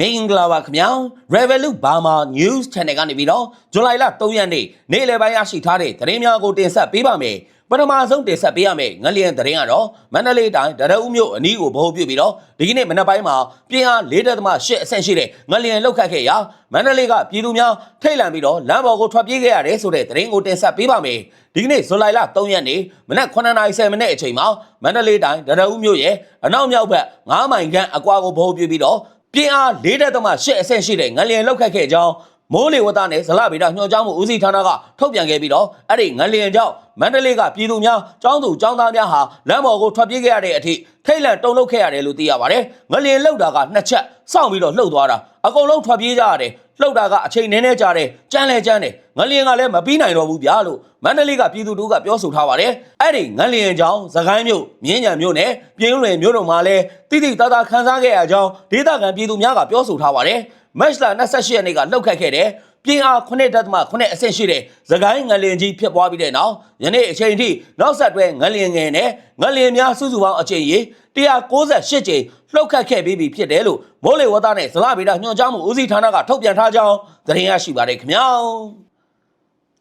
မင်္ဂလာပါခင်ဗျာ Revolut Burma News Channel ကနေပြီးတော့ဇူလိုင်လ3ရက်နေ့နေ့လယ်ပိုင်းရရှိထားတဲ့သတင်းများကိုတင်ဆက်ပေးပါမယ်ပထမဆုံးတင်ဆက်ပေးရမယ့်ငလျင်သတင်းကတော့မန္တလေးတိုင်းဒရဦးမြို့အနီးကိုဗဟိုပြုပြီးတော့ဒီကနေ့မနက်ပိုင်းမှာပြင်းအား4.8အဆင့်ရှိတဲ့ငလျင်လှုပ်ခတ်ခဲ့ရာမန္တလေးကပြည်သူများထိတ်လန့်ပြီးတော့လမ်းပေါ်ကိုထွက်ပြေးခဲ့ရတယ်ဆိုတဲ့သတင်းကိုတင်ဆက်ပေးပါမယ်ဒီကနေ့ဇူလိုင်လ3ရက်နေ့မနက်9:30မိနစ်အချိန်မှာမန္တလေးတိုင်းဒရဦးမြို့ရဲ့အနောက်မြောက်ဘက်9မိုင်ခန့်အကွာကိုဗဟိုပြုပြီးတော့ ပြင်းအား၄တက်သမ8အဆင့်ရှိတဲ့ငလျင်လောက်ခတ်ခဲ့ကြောင်း မိုးလေဝသနဲ့ဇလဗေဒညွှန်ကြားမှုဦးစီးဌာနကထုတ်ပြန်ခဲ့ပြီးတော့အဲ့ဒီငလျင်ကြောင့်မန္တလေးကပြည်သူများចောင်းသူចောင်းသားများဟာလမ်းပေါ်ကိုထွက်ပြေးခဲ့ရတဲ့အထိထိတ်လန့်တုန်လှုပ်ခဲ့ရတယ်လို့သိရပါတယ်ငလျင်လောက်တာကနှစ်ချက်စောင့်ပြီးတော့လှုပ်သွားတာအကုန်လုံးထွက်ပြေးကြရတယ်လှုပ်တာကအချိန်နည်းနည်းကြာတယ်ကြမ်းလဲကြမ်းတယ်ငလျင်ကလည်းမပြီးနိုင်တော့ဘူးဗျာလို့မန္တလေးကပြည်သူတို့ကပြောဆိုထားပါတယ်အဲ့ဒီငလျင်ကြောင့်သခိုင်းမြို့မြင်းညံမြို့နဲ့ပြင်းလွင်မြို့တို့မှာလည်းတိတိတသားခန်းစားခဲ့ရကြောင်းဒေသခံပြည်သူများကပြောဆိုထားပါတယ် မတ်လ28ရက်နေ့ကလှုပ်ခတ်ခဲ့တဲ့ပြင်းအား9.8အဆင့်ရှိတဲ့သခိုင်းငလျင်ကြီးဖြစ်ပွားပြီးတဲ့နောက်ယနေ့အချိန်ထိနောက်ဆက်တွဲငလျင်ငယ်နဲ့ငလျင်များစုစုပေါင်းအချိန်ရေ198ကြိမ်လှုပ်ခတ်ခဲ့ပြီးပြီဖြစ်တယ်လို့မိုးလေဝသနဲ့ဇလဗေဒညွှန်ကြားမှုဦးစီးဌာနကထုတ်ပြန်ထားကြောင်းသတင်းရရှိပါတယ်ခင်ဗျာ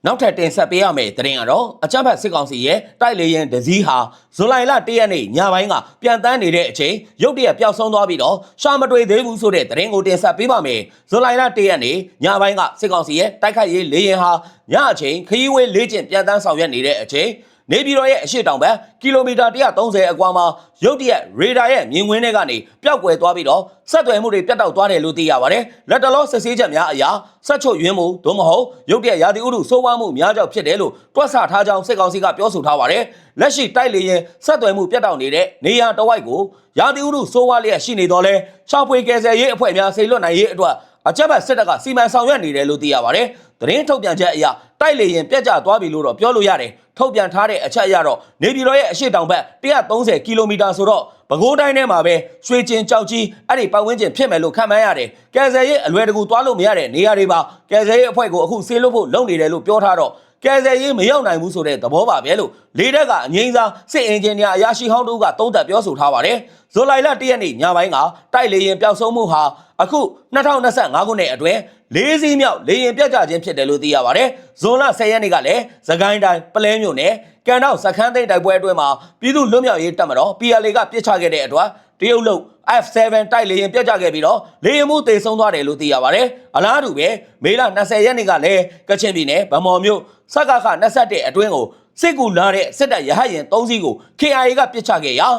နောက်ထပ်တင်ဆက်ပေးရမယ့်သတင်းကတော့အကြမ်းဖက်စစ်ကောင်စီရဲ့တိုက်လေရင်ဒဇီးဟာဇူလိုင်လ၁ရက်နေ့ညပိုင်းကပြန်တန်းနေတဲ့အချိန်ရုတ်တရက်ပျောက်ဆုံးသွားပြီးတော့ရှာမတွေ့သေးဘူးဆိုတဲ့သတင်းကိုတင်ဆက်ပေးပါမယ်။ဇူလိုင်လ၁ရက်နေ့ညပိုင်းကစစ်ကောင်စီရဲ့တိုက်ခိုက်ရေးလေရင်ဟာညအချိန်ခရီးဝေးလေးကျင်ပြန်တန်းဆောင်ရွက်နေတဲ့အချိန် နေပြည်တော်ရဲ့အရှိတောင်ဘက်ကီလိုမီတာ130အကွာမှာရုတ်တရက်ရေဒါရဲ့မြင်ကွင်းထဲကနေပျောက်ကွယ်သွားပြီးတော့ဆက်သွယ်မှုတွေပြတ်တောက်သွားတယ်လို့သိရပါတယ်။လက်တလောစစ်ဆေးချက်များအရာဆက်ချုပ်ရင်းမှုသို့မဟုတ်ရုတ်တရက်ရာသီဥတုစိုးဝါးမှုများကြောင့်ဖြစ်တယ်လို့တွက်ဆထားကြောင်းစစ်ကောင်စီကပြောဆိုထားပါတယ်။လက်ရှိတိုက်လေရင်ဆက်သွယ်မှုပြတ်တောက်နေတဲ့နေရာတစ်ဝိုက်ကိုရာသီဥတုစိုးဝါးလျက်ရှိနေတော့လဲရှောက်ဖွေကယ်ဆယ်ရေးအဖွဲ့များဆေလွတ်နိုင်ရေးအတွက်အကြက်ဘက်စစ်တပ်ကစီမံဆောင်ရွက်နေတယ်လို့သိရပါတယ်။ သတင်းထုတ်ပြန်ချက်အရတိုက်လေရင်ပြတ်ကျသွားပြီလို့တော့ပြောလို့ရတယ်။ထုတ်ပြန်ထားတဲ့အချက်အရတော့နေပြည်တော်ရဲ့အရှိတောင်ဘက်130ကီလိုမီတာဆိုတော့ပဲခူးတိုင်းထဲမှာပဲရွှေကျင်ကြောက်ကြီးအဲ့ဒီပတ်ဝန်းကျင်ဖြစ်မယ်လို့ခန့်မှန်းရတယ်။ကယ်ဆယ်ရေးအလွယ်တကူသွားလို့မရတဲ့နေရာတွေပါကယ်ဆယ်ရေးအဖွဲ့ကိုအခုဆေးလွတ်ဖို့လုပ်နေတယ်လို့ပြောထားတော့ကယ်ဆယ်ရေးမရောက်နိုင်ဘူးဆိုတဲ့သဘောပါပဲလို့လေတက်ကအငိမ့်စားစစ်အင်ဂျင်နီယာအရာရှိဟောင်းတို့ကသုံးသပ်ပြောဆိုထားပါတယ်။ဇူလိုင်လ၁ရက်နေ့ညပိုင်းကတိုက်လေရင်ပျောက်ဆုံးမှုဟာအခု2025ခုနှစ်အတွင်း လေးစီးမြောက်လေရင်ပြတ်ကျခြင်းဖြစ်တယ်လို့သိရပါတယ်။ဇွန်လ10ရက်နေ့ကလည်းသခိုင်းတိုင်းပလဲမြို့နယ်ကန်တော့စခန်းသိမ်းတိုက်ပွဲအတွင်းမှာပြည်သူ့လွတ်မြောက်ရေးတပ်မတော် PLA ကပြစ်ချခဲ့တဲ့အတွက်တရုတ်လုတ် F7 တိုက်လေရင်ပြတ်ကျခဲ့ပြီးတော့လေရင်မှုတေဆုံးသွားတယ်လို့သိရပါတယ်။အလားတူပဲမေလ20ရက်နေ့ကလည်းကချင်ပြည်နယ်ဗမော်မြို့စက္ကခ21အတွင်းကိုစစ်ကူလာတဲ့စစ်တပ်ရဟတ်ရင်3စီးကို KIA ကပြစ်ချခဲ့ရာ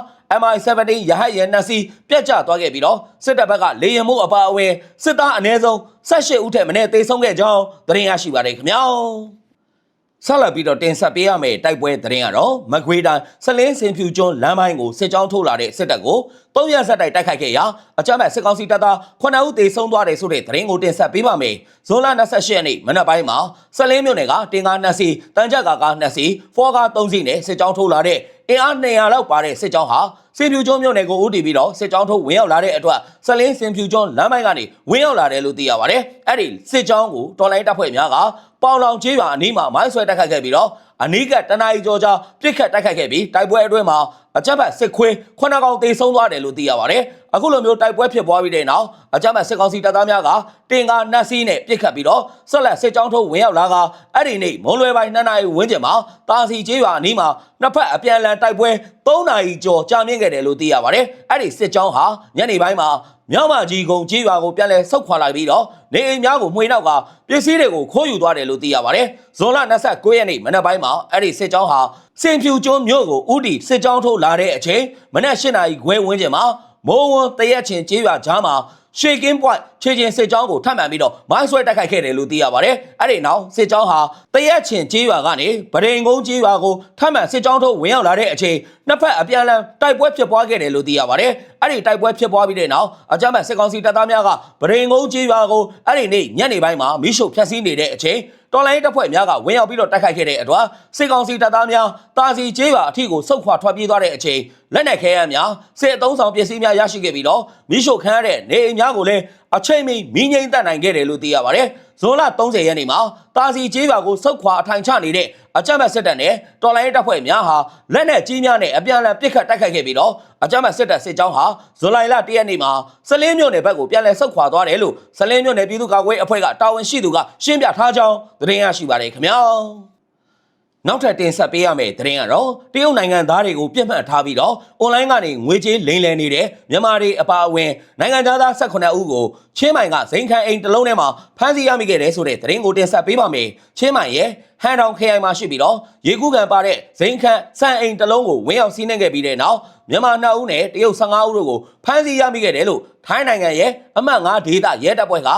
MI17 ရဟတ်ယာဉ်နှစ်စီးပြတ်ကျသွားခဲ့ပြီးတော့စစ်တပ်ဘက်ကလေယာဉ်မှုအပါအဝင်စစ်သားအနည်းဆုံး18ဦးထက်မနည်းသေဆုံးခဲ့ကြောင်းသတင်းရရှိပါတယ်ခင်ဗျာဆက်လက်ပြီးတော့တင်ဆက်ပေးရမယ့်တိုက်ပွဲသတင်းကတော့မကွေးတိုင်းစလင်းစင်ဖြူကျွန်းလမ်းပိုင်းကိုစစ်ကြောင်းထုတ်လာတဲ့စစ်တပ်ကို၃ရက်ဆက်တိုက်တိုက်ခိုက်ခဲ့ရာအကြမ်းဖက်စစ်ကောင်စီတပ်သား9ဦးသေဆုံးသွားတယ်ဆိုတဲ့သတင်းကိုတင်ဆက်ပေးပါမယ်။ဇွန်လ28ရက်နေ့မနက်ပိုင်းမှာစလင်းမြို့နယ်ကတင်ကား2စီးတန်ကြပ်ကားကား2စီးဖောကား3စီးနဲ့စစ်ကြောင်းထုတ်လာတဲ့ အင်အား200လောက်ပါတဲ့စစ်ကြောင်းဟာစင်ဖြူကျွန်းမြို့နယ်ကိုဦးတည်ပြီးတော့စစ်ကြောင်းထုတ်ဝင်ရောက်လာတဲ့အတွက်စလင်းစင်ဖြူကျွန်းလမ်းပိုင်းကနေဝင်ရောက်လာတယ်လို့သိရပါတယ်။အဲ့ဒီစစ်ကြောင်းကိုတော်လိုင်းတပ်ဖွဲ့များကပေါင်လောင်ချေးရွာအနီးမှာမိုင်းဆွဲတိုက်ခိုက်ခဲ့ပြီးတော့အနီးကတနအီကျော်ကြားပြစ်ခတ်တိုက်ခိုက်ခဲ့ပြီးတိုက်ပွဲအတွင်းမှာအကြမ်းဖက်စစ်ခွေးခုနှစ်ကောင်တေဆုံးသွားတယ်လို့သိရပါတယ်။ အခုလိုမျိုးတိုက်ပွဲဖြစ်ပွားပြီးတဲ့နောက်အကြမ်းဖက်စစ်ကောင်စီတပ်သားများကတင်ကားနတ်စီးနဲ့ပြစ်ခတ်ပြီးတော့ဆက်လက်စစ်ကြောင်းထုတ်ဝင်ရောက်လာကအဲ့ဒီနေ့မုံလွယ်ပိုင်းနှစ်နာရီဝန်းကျင်မှာတာစီကျေးရွာအနီးမှာနှစ်ဖက်အပြန်အလှန်တိုက်ပွဲ၃နာရီကျော်ကြာမြင့်ခဲ့တယ်လို့သိရပါတယ်။အဲ့ဒီစစ်ကြောင်းဟာညနေပိုင်းမှာမြောက်မကြီးကုံကြေးရွာကိုပြန်လဲဆုတ်ခွာလိုက်ပြီးတော့နေအိမ်များကိုမှွေနောက်ကပစ္စည်းတွေကိုခိုးယူသွားတယ်လို့သိရပါတယ်။ဇွန်လ29ရက်နေ့မနက်ပိုင်းမှာအဲ့ဒီစစ်ကြောင်းဟာစင်ဖြူကျွန်းမြို့ကိုဥတီစစ်ကြောင်းထုတ်လာတဲ့အချိန်မနက်၈နာရီခွဲဝန်းကျင်မှာ မိုးဝန်းတရက်ချင်းကြေးရွာကြားမှာရှေကင်းပွိုင်ခြေချင်းစစ်ကြောင်းကိုထပ်မံပြီးတော့မိုင်းဆွဲတိုက်ခိုက်ခဲ့တယ်လို့သိရပါတယ်။အဲ့ဒီနောက်စစ်ကြောင်းဟာတရက်ချင်းကြေးရွာကနေဗဒိန်ကုန်းကြေးရွာကိုထပ်မံစစ်ကြောင်းထုတ်ဝင်ရောက်လာတဲ့အချိန်နှစ်ဖက်အပြန်အလှန်တိုက်ပွဲဖြစ်ပွားခဲ့တယ်လို့သိရပါတယ်။အဲ့ဒီတိုက်ပွဲဖြစ်ပွားပြီးတဲ့နောက်အကြမ်းဖက်စစ်ကောင်စီတပ်သားများကဗဒိန်ကုန်းကြေးရွာကိုအဲ့ဒီနေ့ညနေပိုင်းမှာမိရှုဖျက်ဆီးနေတဲ့အချိန်တော်လိုင်းတပ်ဖွဲ့များကဝင်ရောက်ပြီးတော့တိုက်ခိုက်ခဲ့တဲ့အတွက်စစ်ကောင်စီတပ်သားများတာစီကျေးရွာအထိကိုဆုတ်ခွာထွက်ပြေးသွားတဲ့အချိန်လက်နက်ခဲယမ်းများစစ်အုံဆောင်ပစ္စည်းများရရှိခဲ့ပြီးတော့မိရှုခမ်းရတဲ့နေအိမ်များကိုလည်းအချိန်မီမီးငိမ့်တက်နိုင်ခဲ့တယ်လို့သိရပါတယ်ဇွန်လ30ရက်နေ့မှာတာစီကျေးရွာကိုစုတ်ခွာအထိုင်ချနေတဲ့အကြမ်းဖက်စစ်တပ်နဲ့တော်လိုင်းရေးတပ်ဖွဲ့များဟာလက်နက်ကြီးများနဲ့အပြန်အလှန်ပစ်ခတ်တိုက်ခိုက်ခဲ့ပြီးတော့အကြမ်းဖက်စစ်တပ်စစ်ကြောင်းဟာဇူလိုင်လ1ရက်နေ့မှာစလင်းမြို့နယ်ဘက်ကိုပြန်လည်ဆုတ်ခွာသွားတယ်လို့စလင်းမြို့နယ်ပြည်သူ့ကာကွယ်ရေးအဖွဲ့ကတာဝန်ရှိသူကရှင်းပြထားကြောင်းသတင်းရရှိပါတယ်ခင်ဗျာ နောက်ထပ်တင်ဆက်ပေးရမယ့်သတင်းကတော့တရုတ်နိုင်ငံသားတွေကိုပြစ်မှတ်ထားပြီးတော့အွန်လိုင်းကနေငွေကြေးလိမ်လည်နေတဲ့မြန်မာတွေအပါအဝင်နိုင်ငံသားသား18ဦးကိုချင်းမိုင်ကဇိန်ခံအိမ်တစ်လုံးထဲမှာဖမ်းဆီးရမိခဲ့တယ်ဆိုတဲ့သတင်းကိုတင်ဆက်ပေးပါမယ်။ချင်းမိုင်ရဲ့ဟန်တောင်ခရိုင်မှာရှိပြီးတော့ရေကူးကန်ပါတဲ့ဇိန်ခံစံအိမ်တစ်လုံးကိုဝင်းအောင်စီးနှင်ခဲ့ပြီးတဲ့နောက်မြန်မာ2ဦးနဲ့တရုတ်15ဦးတို့ကိုဖမ်းဆီးရမိခဲ့တယ်လို့ထိုင်းနိုင်ငံရဲ့အမှတ်5ဒေသရဲတပ်ဖွဲ့က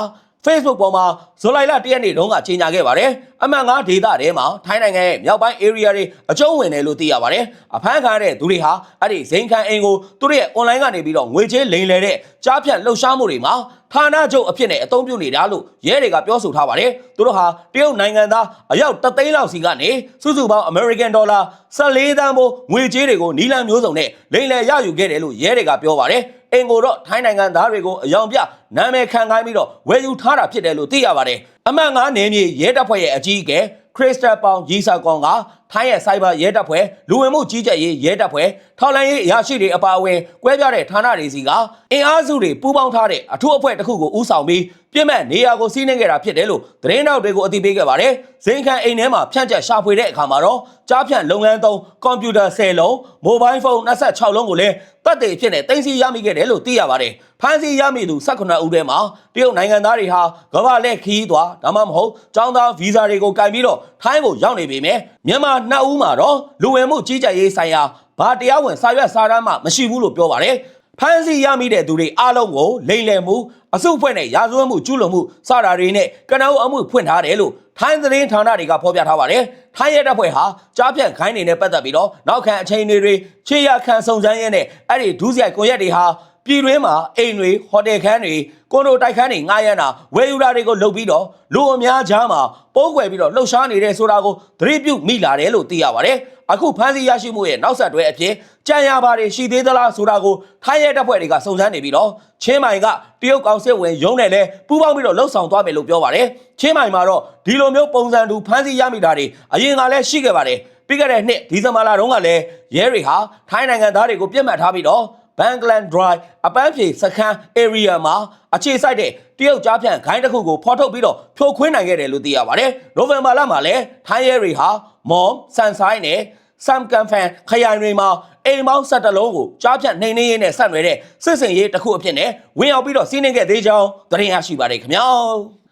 Facebook ပေါ်မှာဇူလိုင်လ1ရက်နေ့တုန်းကကြေညာခဲ့ပါတယ်။အမှန်ငါဒေတာထဲမှာထိုင်းနိုင်ငံရဲ့မြောက်ပိုင်း area တွေအကျုံးဝင်တယ်လို့သိရပါတယ်။အဖမ်းခံရတဲ့သူတွေဟာအဲ့ဒီဇိန်ခံအိမ်ကိုသူတို့ရဲ့ online ကနေပြီးတော့ငွေကြေးလိမ်လည်တဲ့ကြားဖြတ်လှုပ်ရှားမှုတွေမှာဌာနချုပ်အဖြစ်နဲ့အသုံးပြုနေတာလို့ရဲတွေကပြောဆိုထားပါတယ်။သူတို့ဟာတရုတ်နိုင်ငံသားအယောက်3သိန်းလောက်စီကနေစုစုပေါင်း American Dollar 14သန်းပိုးငွေကြေးတွေကိုနီလန်မျိုးစုံနဲ့လိမ်လည်ရယူခဲ့တယ်လို့ရဲတွေကပြောပါတယ်။ အင်ကိုတော့ထိုင်းနိုင်ငံသားတွေကိုအယောင်ပြနာမည်ခံခိုင်းပြီးတော့ဝယ်ယူထားတာဖြစ်တယ်လို့သိရပါတယ်။အမှန်ငါနေမြေရဲတပ်ဖွဲ့ရဲ့အကြီးအကဲခရစ်စတာပေါင်ရီဆာကွန်က ထိုင်းရဲ့စိုက်ဘာရဲတပ်ဖွဲ့လူဝင်မှုကြီးကြပ်ရေးရဲတပ်ဖွဲ့ထောက်လိုင်းရေးအရာရှိတွေအပါအဝင်ကွဲပြားတဲ့ဌာနတွေစီကအင်အားစုတွေပူးပေါင်းထားတဲ့အထူးအဖွဲ့တစ်ခုကိုဦးဆောင်ပြီးပြစ်မဲ့နေရာကိုစီးနှင်းခဲ့တာဖြစ်တယ်လို့သတင်းတောက်တွေကိုအသိပေးခဲ့ပါတယ်။ဇိန်ခံအိမ်ထဲမှာဖြန့်ကျက်ရှာဖွေတဲ့အခါမှာတော့ကြားဖြန့်လုပ်ငန်းသုံးကွန်ပျူတာ10လုံး၊မိုဘိုင်းဖုန်း26လုံးကိုလည်းတပ်တွေဖြစ်နေတင်စီရမိခဲ့တယ်လို့သိရပါတယ်။ဖမ်းဆီးရမိသူ18ဦးထဲမှာတရုတ်နိုင်ငံသားတွေဟာကမ္ဘာလက်ခီးသွားဒါမှမဟုတ်ចောင်းသားဗီဇာတွေကိုကင်ပြီးတော့ထိုင်းကိုရောက်နေပေမဲ့မြန်မာနှစ်ဦးမှာတော့လူဝင်မှုကြီးကြပ်ရေးဆိုင်ရာဘာတရားဝင်စာရွက်စာတမ်းမှမရှိဘူးလို့ပြောပါတယ်။ဖမ်းဆီးရမိတဲ့သူတွေအားလုံးကိုလိမ်လည်မှုအစုအဖွဲ့နဲ့ရာဇဝတ်မှုကျူးလွန်မှုစတာတွေနဲ့ကနအုပ်အမှုဖွင့်ထားတယ်လို့ထိုင်းသတင်းဌာနတွေကဖော်ပြထားပါတယ်။ထိုင်းရဲတပ်ဖွဲ့ဟာကြားဖြန့်ခိုင်းနေနဲ့ပတ်သက်ပြီးတော့နောက်ခံအချိန်တွေခြေရခံစုံစမ်းရင်းနဲ့အဲ့ဒီဒုစရိုက်ကွန်ရက်တွေဟာ ပြည်တွင်းမှာအိမ်တွေဟိုတယ်ခန်းတွေကွန်ဒိုတိုက်ခန်းတွေငှားရမ်းတာဝယ်ယူတာတွေကိုလုပ်ပြီးတော့လူအများကြားမှာပိုးကွယ်ပြီးတော့လှုပ်ရှားနေတဲ့ဆိုတာကိုသတိပြုမိလာတယ်လို့သိရပါတယ်။အခုဖမ်းဆီးရရှိမှုရဲ့နောက်ဆက်တွဲအဖြစ်ကြံရပါတွေရှိသေးသလားဆိုတာကိုထိုင်းရဲတပ်ဖွဲ့တွေကစုံစမ်းနေပြီးတော့ချင်းမိုင်ကတရုတ်ကောင်စစ်ဝင်ရုံးနဲ့လဲပူးပေါင်းပြီးတော့လှုပ်ဆောင်သွားမယ်လို့ပြောပါတယ်။ချင်းမိုင်မှာတော့ဒီလိုမျိုးပုံစံတူဖမ်းဆီးရမိတာတွေအရင်ကလည်းရှိခဲ့ပါတယ်။ပြီးခဲ့တဲ့နှစ်ဒီဇင်ဘာလတုန်းကလည်းရဲတွေဟာထိုင်းနိုင်ငံသားတွေကိုပြစ်မှတ်ထားပြီးတော့ ဘန်ဂလန်ဒရိုင်အပန်းဖြေစခန်း area မှာအခြေစိုက်တဲ့တရုတ်ကြားဖြန့်ခိုင်းတစ်ခုကိုဖော်ထုတ်ပြီးတော့ဖြိုခွင်းနိုင်ခဲ့တယ်လို့သိရပါတယ်။နိုဝင်ဘာလမှာလည်းထိုင်းရဲတွေဟာမော်ဆန်ဆိုင်နဲ့ဆမ်ကန်ဖန်ခရိုင်တွေမှာအိမ်မောင်းဆက်တလုံးကိုကြားဖြတ်နှိမ်နှင်းရင်းနဲ့ဆက်နွယ်တဲ့စစ်စင်ရေးတစ်ခုအဖြစ်နဲ့ဝင်ရောက်ပြီးတော့စီးနှင်းခဲ့သေးကြောင်းသတင်းရရှိပါတယ်ခင်ဗျာ။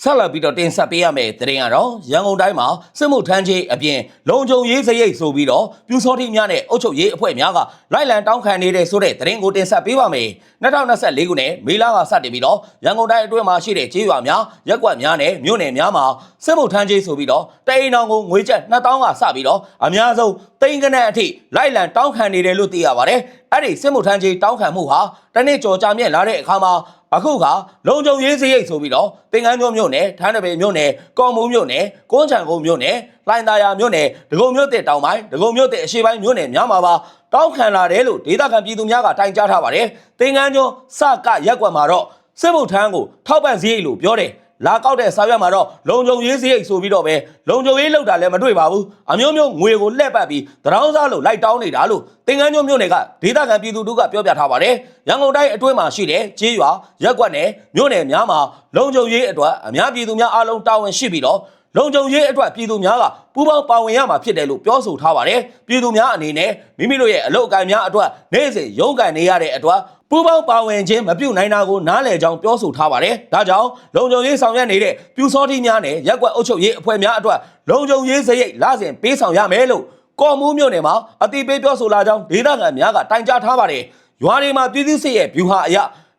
ဆက်လက်ပြီးတော့တင်ဆက်ပေးရမယ့်သတင်းကတော့ရန်ကုန်တိုင်းမှာစစ်မှုထမ်းကြီးအပြင်လုံခြုံရေးစရိတ်ဆိုပြီးတော့ပြူစောတိများနဲ့အုပ်ချုပ်ရေးအဖွဲ့များကလိုက်လံတောင်းခံနေတဲ့ဆိုတဲ့သတင်းကိုတင်ဆက်ပေးပါမယ်။2024ခုနှစ်မေလကစတင်ပြီးတော့ရန်ကုန်တိုင်းအတွင်းမှာရှိတဲ့ကျေးရွာများရက်ကွက်များနဲ့မြို့နယ်များမှာစစ်မှုထမ်းကြီးဆိုပြီးတော့တအိမ်တော်ကိုငွေကျပ်2000ကစပြီးတော့အများဆုံးတိန်ကနန်းအထိလိုက်လံတောင်းခံနေတယ်လို့သိရပါတယ်။အဲ့ဒီစစ်မှုထမ်းကြီးတောင်းခံမှုဟာတနေ့ကြော်ကြမြင့်လာတဲ့အခါမှာ အခုကလုံခြုံရေးစရိတ်ဆိုပြီးတော့တင်ကန်းကျွန်းမြို့နယ်ထန်းတပင်မြို့နယ်ကော်မူးမြို့နယ်ကုန်းချံကုန်းမြို့နယ်လိုင်သာယာမြို့နယ်ဒဂုံမြို့တဲ့တောင်ပိုင်းဒဂုံမြို့တဲ့အရှေ့ပိုင်းမြို့နယ်များမှာပါတောင်းခံလာတယ်လို့ဒေသခံပြည်သူများကတိုင်ကြားထားပါတယ်တင်ကန်းကျွန်းစကရက်ကွက်မှာတော့စစ်မှုထမ်းကိုထောက်ပံ့စရိတ်လို့ပြောတယ် လာကောက်တဲ့စာရွက်မှာတော့လုံခြုံရေးစရိတ်ဆိုပြီးတော့ပဲလုံခြုံရေးလောက်တာလည်းမတွေ့ပါဘူးအမျိုးမျိုးငွေကိုလှည့်ပတ်ပြီးတရောင်းစားလို့လိုက်တောင်းနေတာလို့တင်ကန်းကျွန်းမြို့နယ်ကဒေသခံပြည်သူတို့ကပြောပြထားပါတယ်ရန်ကုန်တိုင်းအတွင်းမှာရှိတဲ့ကျေးရွာရက်ကွက်နယ်မြို့နယ်များမှာလုံခြုံရေးအတွက်အများပြည်သူများအားလုံးတာဝန်ရှိပြီးတော့ လုံခြုံရေးအတွက်ပြည်သူများကပူးပေါင်းပါဝင်ရမှာဖြစ်တယ်လို့ပြောဆိုထားပါတယ်ပြည်သူများအနေနဲ့မိမိတို့ရဲ့အလုပ်အကံများအတွက်နေ့စဉ်ရုန်းကန်နေရတဲ့အတွက်ပူပေါင်းပါဝင်ခြင်းမပြုတ်နိုင်တာကိုနားလည်ကြောင်းပြောဆိုထားပါတယ်။ဒါကြောင့်လုံခြုံရေးဆောင်ရွက်နေတဲ့ပြူစောတိများနဲ့ရက်ကွက်အုပ်ချုပ်ရေးအဖွဲ့များအတွက်လုံခြုံရေးစရိတ်လစဉ်ပေးဆောင်ရမယ်လို့ကော်မူးမြို့နယ်မှာအတိပေးပြောဆိုလာကြောင်းဒေသခံများကတိုင်ကြားထားပါတယ်။ရွာတွေမှာပြည်သူစစ်ရဲ့ဗျူဟာအရ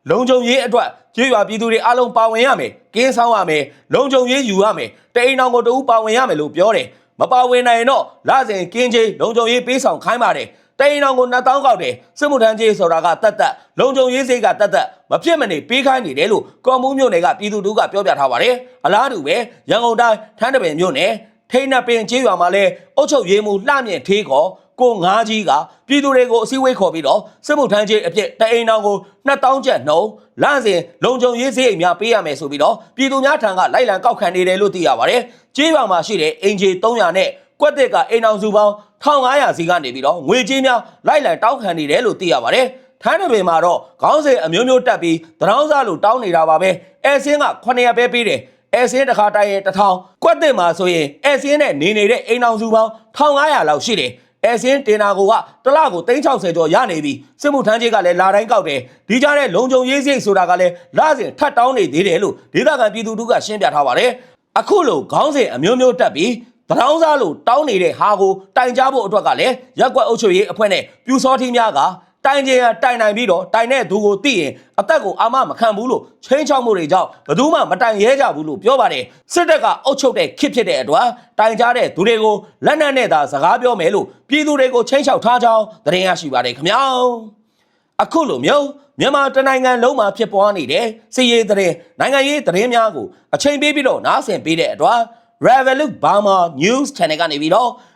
လုံခြုံရေးအတွက် ကျေးရွာပြည်သူတွေအားလုံးပါဝင်ရမယ်။ကင်းဆောင်ရမယ်။လုံခြုံရေးယူရမယ်။တအိမ်တော်ကိုတူပါဝင်ရမယ်လို့ပြောတယ်။မပါဝင်နိုင်ရင်တော့လစဉ်ကင်းချင်းလုံခြုံရေးပေးဆောင်ခိုင်းပါတယ်။တိန်အောင်ကို2000ကောက်တယ်စစ်မှုထမ်းကြီးဆိုတာကတတ်တတ်လုံခြုံရေးစိတ်ကတတ်တတ်မဖြစ်မနေပေးခိုင်းနေတယ်လို့ကော်မူးမြို့နယ်ကပြည်သူတို့ကပြောပြထားပါတယ်အလားတူပဲရန်ကုန်တိုင်းထန်းတပင်မြို့နယ်ထိန်းနပင်ကျေးရွာမှာလဲအုတ်ချုပ်ရေးမှုလှမြင့်ထေးခေါ် ကိုငါးကြီးကပြည်သူတွေကိုအစည်းအဝေးခေါ်ပြီးတော့စစ်မှုထမ်းခြင်းအဖြစ်တအိမ်တော်ကို2000ကျပ်နှုန်းလမ်းစဉ်လုံခြုံရေးစည်းအိမ်များပေးရမယ်ဆိုပြီးတော့ပြည်သူများထံကလိုက်လံကောက်ခံနေတယ်လို့သိရပါတယ်။ကြေးပါမှာရှိတဲ့အင်ဂျီ300နဲ့ကွက်တစ်ကအိမ်အောင်စုပေါင်း1500စီကနေပြီးတော့ငွေကြေးများလိုက်လံတောင်းခံနေတယ်လို့သိရပါတယ်။ထမ်းတပင်မှာတော့ခေါင်းစဉ်အမျိုးမျိုးတက်ပြီးတရောင်းစားလို့တောင်းနေတာပါပဲ။အဲဆင်းက900ပဲပေးတယ်။အဲဆင်းတစ်ခါတိုင်ရင်1000ကွက်တစ်မှာဆိုရင်အဲဆင်းနဲ့နေနေတဲ့အိမ်အောင်စုပေါင်း1500လောက်ရှိတယ်။ အဲဆင်းတင်နာကိုကတစ်လကို360ကျော်ရနေပြီစစ်မှုထမ်းကြီးကလည်းလာတိုင်းကောက်တယ်ဒီကြားတဲ့လုံခြုံရေးစိတ်ဆိုတာကလည်းလစဉ်ထပ်တောင်းနေသေးတယ်လို့ဒေသခံပြည်သူတို့ကရှင်းပြထားပါတယ်အခုလိုခေါင်းစဉ်အမျိုးမျိုးတက်ပြီးတရောင်းစားလို့တောင်းနေတဲ့ဟာကိုတိုင်ကြဖို့အတွက်ကလည်းရက်ကွက်အုပ်ချုပ်ရေးအဖွဲ့နဲ့ပြူစောထီးများက တိုင်ကျင်ရတိုင်နိုင်ပြီးတော့တိုင်တဲ့သူကိုသိရင်အသက်ကိုအာမမခံဘူးလို့ချင်းချောက်မှုတွေကြောင့်ဘယ်သူမှမတိုင်ရဲကြဘူးလို့ပြောပါတယ်စစ်တပ်ကအုပ်ချုပ်တဲ့ခစ်ဖြစ်တဲ့အတွက်တိုင်ကြတဲ့သူတွေကိုလက်နက်နဲ့သာစကားပြောမယ်လို့ပြည်သူတွေကိုချင်းချောက်ထားကြောင်းသတင်းရရှိပါတယ်ခင်ဗျာအခုလိုမျိုးမြန်မာတနိုင်ငံလုံးမှာဖြစ်ပွားနေတဲ့စီရေးသတင်းနိုင်ငံရေးသတင်းများကိုအချိန်ပေးပြီးတော့နားဆင်ပေးတဲ့အတွက် Revolut Burma News Channel ကနေပြီးတော့